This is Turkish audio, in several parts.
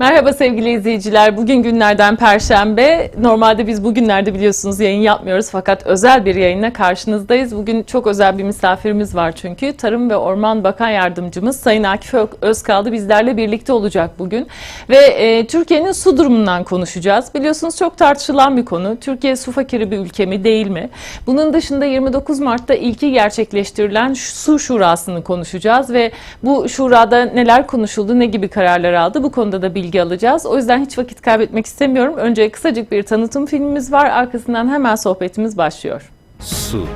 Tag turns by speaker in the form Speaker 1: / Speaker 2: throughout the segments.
Speaker 1: Merhaba sevgili izleyiciler. Bugün günlerden Perşembe. Normalde biz bugünlerde biliyorsunuz yayın yapmıyoruz fakat özel bir yayınla karşınızdayız. Bugün çok özel bir misafirimiz var çünkü. Tarım ve Orman Bakan Yardımcımız Sayın Akif Özkaldı bizlerle birlikte olacak bugün. Ve e, Türkiye'nin su durumundan konuşacağız. Biliyorsunuz çok tartışılan bir konu. Türkiye su fakiri bir ülke mi değil mi? Bunun dışında 29 Mart'ta ilki gerçekleştirilen Su Şurası'nı konuşacağız ve bu şurada neler konuşuldu, ne gibi kararlar aldı bu konuda da bilgi alacağız. O yüzden hiç vakit kaybetmek istemiyorum. Önce kısacık bir tanıtım filmimiz var. Arkasından hemen sohbetimiz başlıyor.
Speaker 2: Su.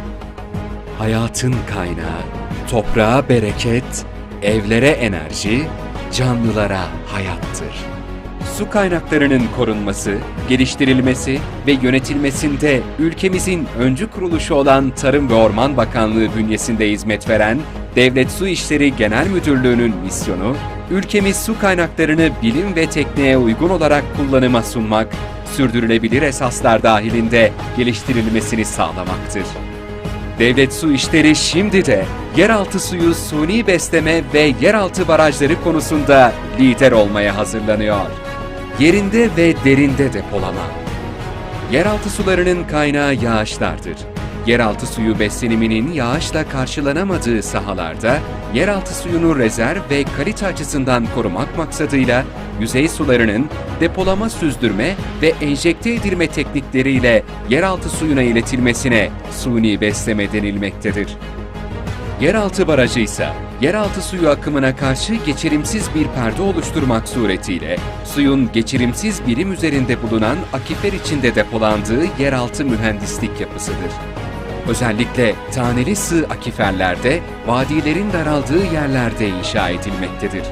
Speaker 2: Hayatın kaynağı, toprağa bereket, evlere enerji, canlılara hayattır. Su kaynaklarının korunması, geliştirilmesi ve yönetilmesinde ülkemizin öncü kuruluşu olan Tarım ve Orman Bakanlığı bünyesinde hizmet veren Devlet Su İşleri Genel Müdürlüğü'nün misyonu, ülkemiz su kaynaklarını bilim ve tekniğe uygun olarak kullanıma sunmak, sürdürülebilir esaslar dahilinde geliştirilmesini sağlamaktır. Devlet Su İşleri şimdi de yeraltı suyu suni besleme ve yeraltı barajları konusunda lider olmaya hazırlanıyor. Yerinde ve derinde depolama. Yeraltı sularının kaynağı yağışlardır. Yeraltı suyu besleniminin yağışla karşılanamadığı sahalarda yeraltı suyunu rezerv ve kalite açısından korumak maksadıyla yüzey sularının depolama süzdürme ve enjekte edilme teknikleriyle yeraltı suyuna iletilmesine suni besleme denilmektedir. Yeraltı barajı ise yeraltı suyu akımına karşı geçirimsiz bir perde oluşturmak suretiyle suyun geçirimsiz birim üzerinde bulunan akifer içinde depolandığı yeraltı mühendislik yapısıdır. Özellikle taneli sığ akiferlerde vadilerin daraldığı yerlerde inşa edilmektedir.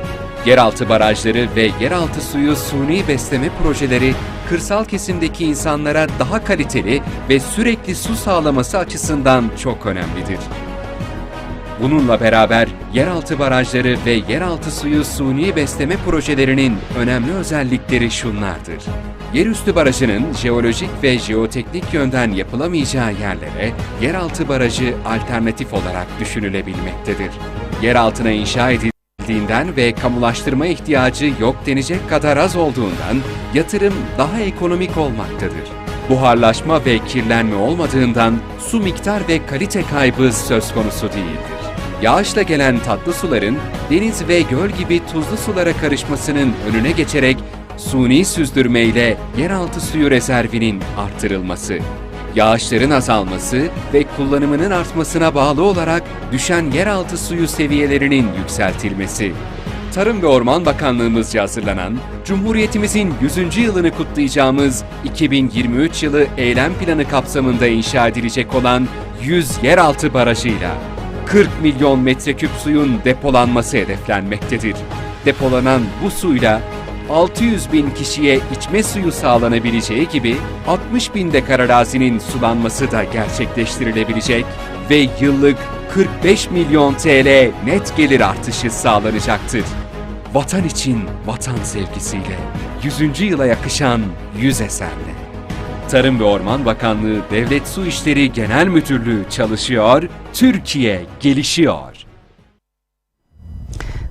Speaker 2: Yeraltı barajları ve yeraltı suyu suni besleme projeleri kırsal kesimdeki insanlara daha kaliteli ve sürekli su sağlaması açısından çok önemlidir. Bununla beraber yeraltı barajları ve yeraltı suyu suni besleme projelerinin önemli özellikleri şunlardır. Yerüstü barajının jeolojik ve jeoteknik yönden yapılamayacağı yerlere yeraltı barajı alternatif olarak düşünülebilmektedir. Yeraltına inşa edildiğinden ve kamulaştırma ihtiyacı yok denecek kadar az olduğundan yatırım daha ekonomik olmaktadır. Buharlaşma ve kirlenme olmadığından su miktar ve kalite kaybı söz konusu değildir. Yağışla gelen tatlı suların deniz ve göl gibi tuzlu sulara karışmasının önüne geçerek suni süzdürme ile yeraltı suyu rezervinin arttırılması, yağışların azalması ve kullanımının artmasına bağlı olarak düşen yeraltı suyu seviyelerinin yükseltilmesi. Tarım ve Orman Bakanlığımızca hazırlanan, Cumhuriyetimizin 100. yılını kutlayacağımız 2023 yılı eylem planı kapsamında inşa edilecek olan 100 yeraltı barajıyla 40 milyon metreküp suyun depolanması hedeflenmektedir. Depolanan bu suyla 600 bin kişiye içme suyu sağlanabileceği gibi 60 bin dekar arazinin sulanması da gerçekleştirilebilecek ve yıllık 45 milyon TL net gelir artışı sağlanacaktır. Vatan için vatan sevgisiyle 100. yıla yakışan 100 eserle. Tarım ve Orman Bakanlığı Devlet Su İşleri Genel Müdürlüğü çalışıyor, Türkiye gelişiyor.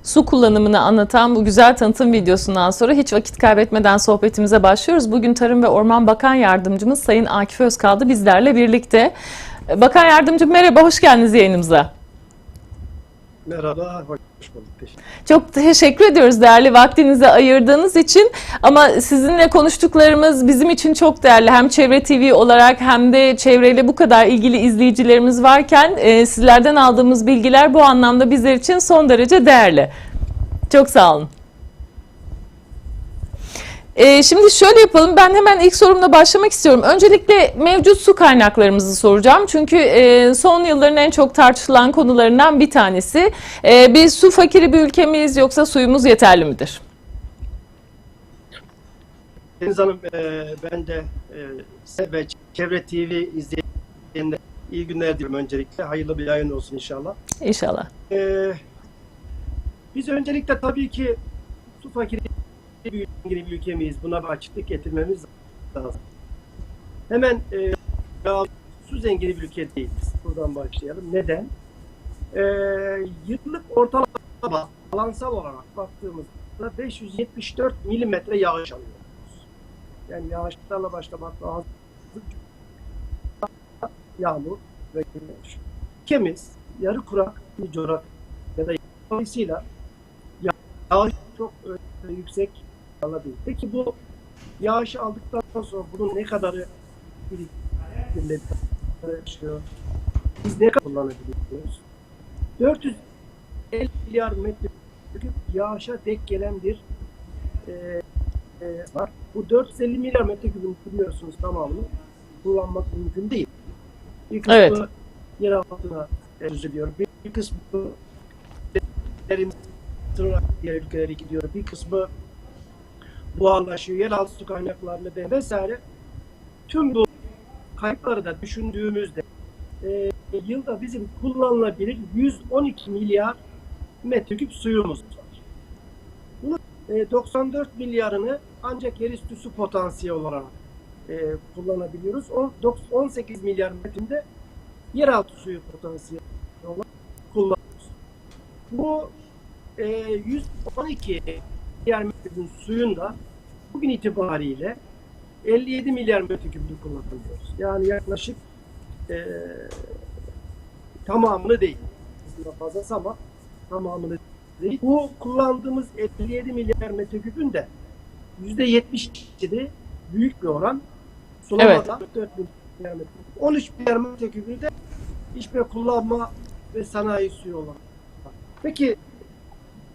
Speaker 1: Su kullanımını anlatan bu güzel tanıtım videosundan sonra hiç vakit kaybetmeden sohbetimize başlıyoruz. Bugün Tarım ve Orman Bakan Yardımcımız Sayın Akif Özkaldı bizlerle birlikte. Bakan Yardımcım merhaba, hoş geldiniz yayınımıza.
Speaker 3: Merhaba, hoş bulduk.
Speaker 1: Çok teşekkür ediyoruz değerli vaktinizi ayırdığınız için. Ama sizinle konuştuklarımız bizim için çok değerli. Hem Çevre TV olarak hem de çevreyle bu kadar ilgili izleyicilerimiz varken e, sizlerden aldığımız bilgiler bu anlamda bizler için son derece değerli. Çok sağ olun. Ee, şimdi şöyle yapalım. Ben hemen ilk sorumla başlamak istiyorum. Öncelikle mevcut su kaynaklarımızı soracağım. Çünkü e, son yılların en çok tartışılan konularından bir tanesi. E, biz su fakiri bir ülke miyiz yoksa suyumuz yeterli midir?
Speaker 3: Deniz Hanım, e, ben de e, ve Çevre TV izleyenlere iyi günler diliyorum öncelikle. Hayırlı bir yayın olsun inşallah.
Speaker 1: İnşallah.
Speaker 3: E, biz öncelikle tabii ki su fakiri bir ülke, miyiz? Buna bir açıklık getirmemiz lazım. Hemen e, su zengini bir ülke değiliz. Buradan başlayalım. Neden? E, yıllık ortalama balansal olarak baktığımızda yılda 574 milimetre yağış alıyoruz. Yani yağışlarla başlamak lazım. Yağmur ve güneş. Ülkemiz yarı kurak bir dolayısıyla ya- yağış çok e, yüksek alabilir. Peki bu yağışı aldıktan sonra bunun ne kadarı biriktiriliyor? Biz ne kadar kullanabiliyoruz? 450 milyar metreküp yağışa denk gelen bir e, e, var. Bu 450 milyar metreküpün biliyorsunuz tamamını kullanmak mümkün değil. Bir kısmı
Speaker 1: Evet.
Speaker 3: yer altına süzülüyor. Bir, bir kısmı ülkelere gidiyor. Bir kısmı buharlaşıyor. Yeraltı su kaynaklarına de vesaire. Tüm bu kayıpları da düşündüğümüzde e, yılda bizim kullanılabilir 112 milyar metreküp suyumuz var. Bunun e, 94 milyarını ancak yerüstü su potansiyeli olarak e, kullanabiliyoruz. On- dok- 18 milyar metrinde yeraltı suyu potansiyeli olarak kullanıyoruz. Bu e, 112 milyar metreküp suyun da bugün itibariyle 57 milyar metreküplük kullanıyoruz. Yani yaklaşık e, tamamını değil. Aslında fazlası ama tamamını değil. Bu kullandığımız 57 milyar metreküpün de %77 büyük bir oran. Sulamada 4 milyar metreküp. 13 milyar metreküpü de içme kullanma ve sanayi suyu olarak. Peki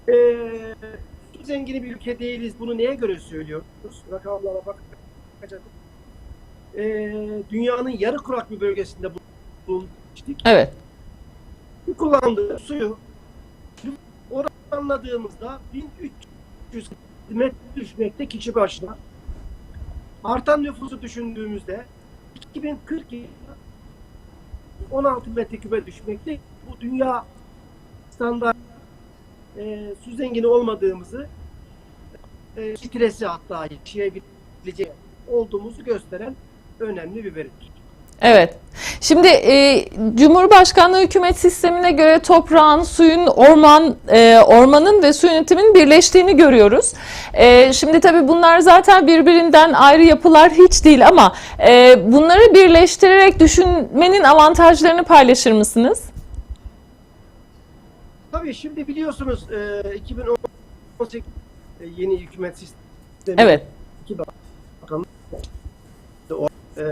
Speaker 3: eee su zengini bir ülke değiliz. Bunu neye göre söylüyoruz? Rakamlara bakacak. Eee dünyanın yarı kurak bir bölgesinde bulunmuştuk.
Speaker 1: Evet.
Speaker 3: Kullandığı suyu oranladığımızda 1300 metre düşmekte kişi başına. Artan nüfusu düşündüğümüzde 2040 yılında 16 metrekübe düşmekte. Bu dünya standart e, su zengini olmadığımızı e, stresi hatta yaşayabilecek olduğumuzu gösteren önemli bir veridir.
Speaker 1: Evet. Şimdi e, Cumhurbaşkanlığı hükümet sistemine göre toprağın, suyun, orman, e, ormanın ve su yönetiminin birleştiğini görüyoruz. E, şimdi tabii bunlar zaten birbirinden ayrı yapılar hiç değil ama e, bunları birleştirerek düşünmenin avantajlarını paylaşır mısınız?
Speaker 3: Tabii şimdi biliyorsunuz e, 2018 e, yeni hükümet sistemi
Speaker 1: Evet.
Speaker 3: iki bakan o, e,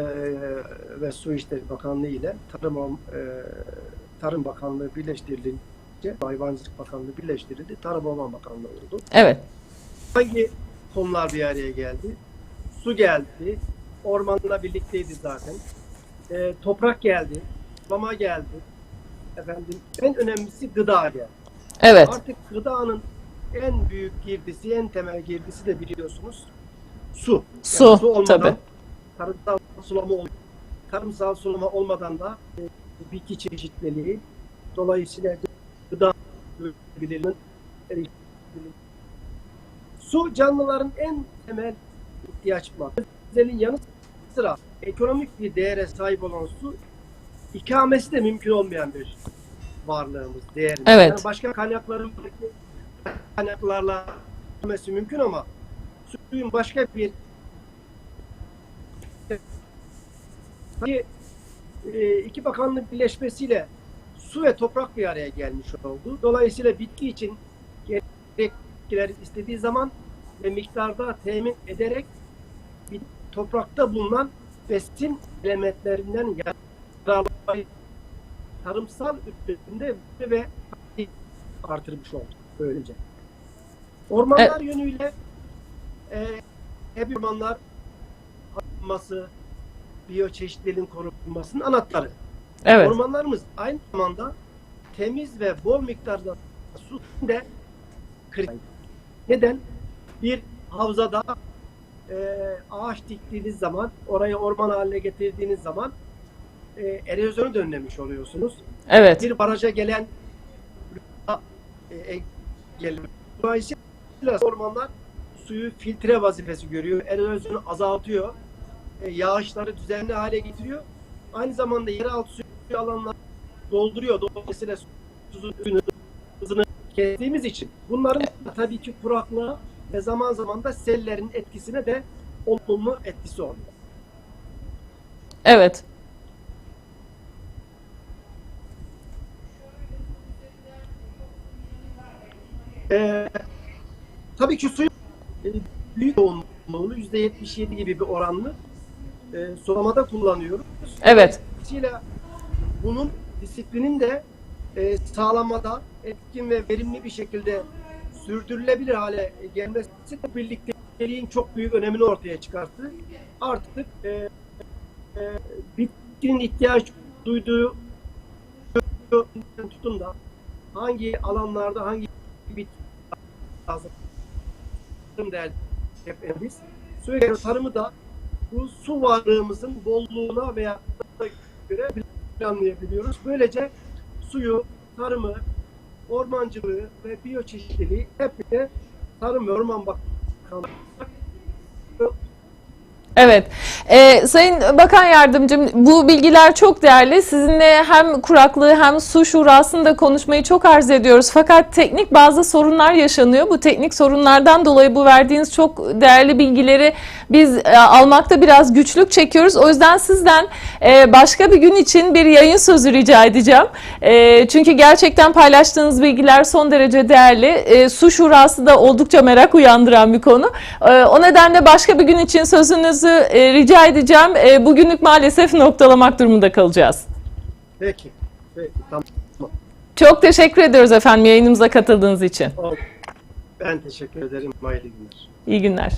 Speaker 3: ve Su İşleri Bakanlığı ile Tarım e, Tarım Bakanlığı birleştirilince Hayvancılık Bakanlığı birleştirildi. Tarım Orman Bakanlığı oldu.
Speaker 1: Evet.
Speaker 3: Hangi konular bir araya geldi? Su geldi. Ormanla birlikteydi zaten. E, toprak geldi. Sulama geldi. Efendim en önemlisi gıda geldi.
Speaker 1: Evet.
Speaker 3: Artık gıdanın en büyük girdisi, en temel girdisi de biliyorsunuz su.
Speaker 1: Su,
Speaker 3: Yani su olmadan
Speaker 1: tabii.
Speaker 3: tarımsal sulama tarımsal sulama olmadan da e, bitki çeşitliliği dolayısıyla gıda bölgelerinin. Su canlıların en temel ihtiyaç maddesi. yanı sıra ekonomik bir değere sahip olan su ikamesi de mümkün olmayan bir varlığımız, değerimiz.
Speaker 1: Evet.
Speaker 3: Yani başka kaynakların kaynaklarla ikamesi mümkün ama suyun başka bir e, iki bakanlık birleşmesiyle su ve toprak bir araya gelmiş oldu. Dolayısıyla bitki için gerekliler istediği zaman ve miktarda temin ederek bir toprakta bulunan besin elementlerinden yararlanmayı tarımsal üretimde ve artırmış oldu böylece. Ormanlar yönüyle e, hep ormanlar korunması, biyoçeşitliliğin korunmasının anahtarı.
Speaker 1: Evet.
Speaker 3: Ormanlarımız aynı zamanda temiz ve bol miktarda su de kritik. Neden? Bir havzada e, ağaç diktiğiniz zaman, orayı orman haline getirdiğiniz zaman e, erozyonu da önlemiş oluyorsunuz.
Speaker 1: Evet.
Speaker 3: Bir baraja gelen e. Dolayısıyla ormanlar suyu filtre vazifesi görüyor. Erozyonu azaltıyor. E, yağışları düzenli hale getiriyor. Aynı zamanda yeraltı suyu alanlar dolduruyor. Dolayısıyla suyun hızını kestiğimiz için bunların tabii ki kuraklığa ve zaman zaman da sellerin etkisine de olumlu etkisi oluyor.
Speaker 1: Evet.
Speaker 3: Ee, tabii ki suyun e, büyük yoğunluğunu %77 gibi bir oranlı e, sulamada kullanıyoruz.
Speaker 1: Evet.
Speaker 3: Dolayısıyla bunun disiplinin de e, sağlamada etkin ve verimli bir şekilde sürdürülebilir hale gelmesi birlikteliğin çok büyük önemini ortaya çıkarttı. Artık e, e, bitkinin ihtiyaç duyduğu tutun da hangi alanlarda hangi bitki lazım değerli biz. Ve tarımı da bu su varlığımızın bolluğuna veya göre planlayabiliyoruz. Böylece suyu, tarımı, ormancılığı ve biyoçeşitliliği hep birlikte Tarım ve Orman Bakanlığı
Speaker 1: Evet. Ee, Sayın Bakan Yardımcım bu bilgiler çok değerli. Sizinle hem kuraklığı hem su şurasında konuşmayı çok arz ediyoruz. Fakat teknik bazı sorunlar yaşanıyor. Bu teknik sorunlardan dolayı bu verdiğiniz çok değerli bilgileri biz e, almakta biraz güçlük çekiyoruz. O yüzden sizden e, başka bir gün için bir yayın sözü rica edeceğim. E, çünkü gerçekten paylaştığınız bilgiler son derece değerli. E, su şurası da oldukça merak uyandıran bir konu. E, o nedenle başka bir gün için sözünüzü e, rica edeceğim. E, bugünlük maalesef noktalamak durumunda kalacağız.
Speaker 3: Peki. Peki. Tamam.
Speaker 1: Çok teşekkür ediyoruz efendim yayınımıza katıldığınız için.
Speaker 3: Ben teşekkür ederim. Hayırlı günler.
Speaker 1: İyi günler.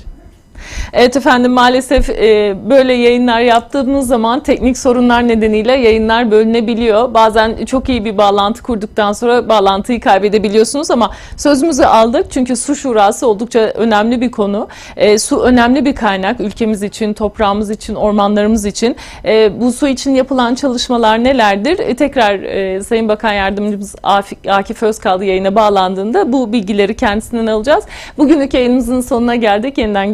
Speaker 1: Evet efendim maalesef e, böyle yayınlar yaptığımız zaman teknik sorunlar nedeniyle yayınlar bölünebiliyor. Bazen çok iyi bir bağlantı kurduktan sonra bağlantıyı kaybedebiliyorsunuz ama sözümüzü aldık çünkü su şurası oldukça önemli bir konu. E, su önemli bir kaynak ülkemiz için, toprağımız için, ormanlarımız için. E, bu su için yapılan çalışmalar nelerdir? E, tekrar e, Sayın Bakan Yardımcımız Afik- Akif Özkaldı yayına bağlandığında bu bilgileri kendisinden alacağız. Bugünlük yayınımızın sonuna geldik. Yeniden